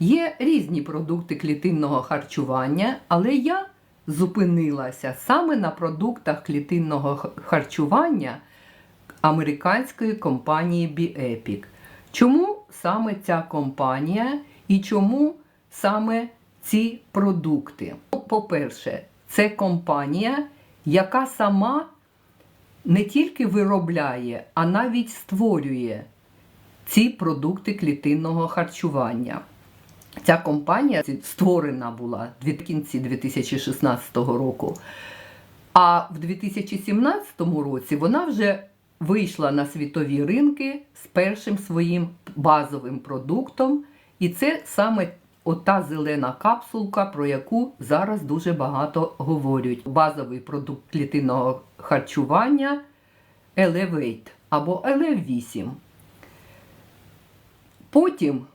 Є різні продукти клітинного харчування, але я зупинилася саме на продуктах клітинного харчування американської компанії BioEpic. Чому саме ця компанія і чому саме ці продукти? По-перше, це компанія, яка сама не тільки виробляє, а навіть створює ці продукти клітинного харчування. Ця компанія створена була в кінці 2016 року. А в 2017 році вона вже вийшла на світові ринки з першим своїм базовим продуктом. І це саме ота зелена капсулка, про яку зараз дуже багато говорять. Базовий продукт клітинного харчування Elevate або Elevate-8. Потім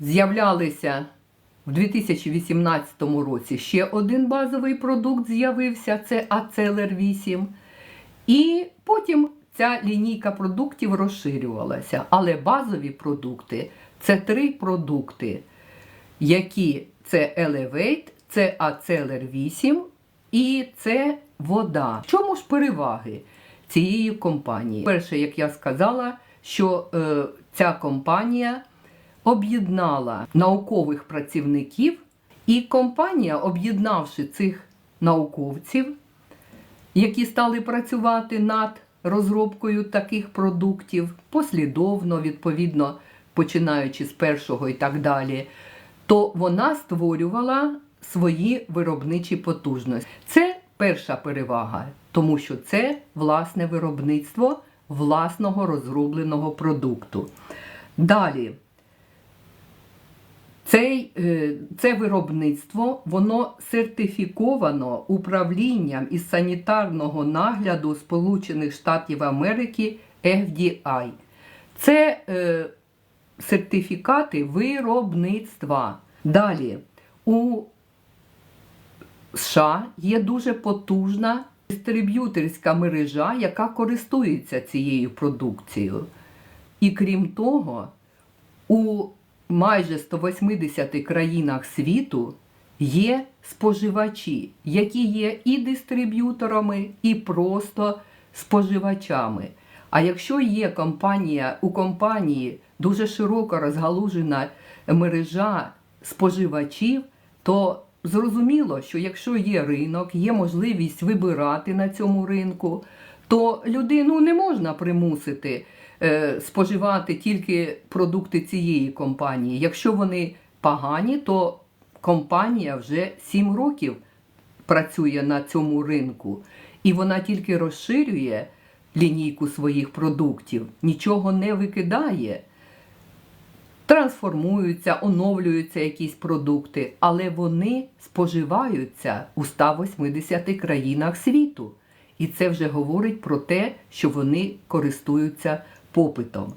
з'являлися в 2018 році ще один базовий продукт з'явився це Ацелер 8. І потім ця лінійка продуктів розширювалася. Але базові продукти це три продукти, які це Elevate, це Ацелер 8 і це вода. В чому ж переваги цієї компанії? Перше, як я сказала, що е, ця компанія об'єднала наукових працівників, і компанія, об'єднавши цих науковців, які стали працювати над розробкою таких продуктів послідовно, відповідно, починаючи з першого і так далі, то вона створювала свої виробничі потужності. Це перша перевага, тому що це власне виробництво власного розробленого продукту. Далі. Цей, е, це виробництво воно сертифіковано управлінням із санітарного нагляду Сполучених Штатів Америки FDI. Це е, сертифікати виробництва. Далі у США є дуже потужна дистриб'юторська мережа, яка користується цією продукцією. І крім того, у майже 180 країнах світу є споживачі, які є і дистриб'юторами, і просто споживачами. А якщо є компанія, у компанії дуже широко розгалужена мережа споживачів, то зрозуміло, що якщо є ринок, є можливість вибирати на цьому ринку, то людину не можна примусити е, споживати тільки продукти цієї компанії. Якщо вони погані, то компанія вже 7 років працює на цьому ринку, і вона тільки розширює лінійку своїх продуктів, нічого не викидає. Трансформуються, оновлюються якісь продукти, але вони споживаються у 180 країнах світу. І це вже говорить про те, що вони користуються попитом.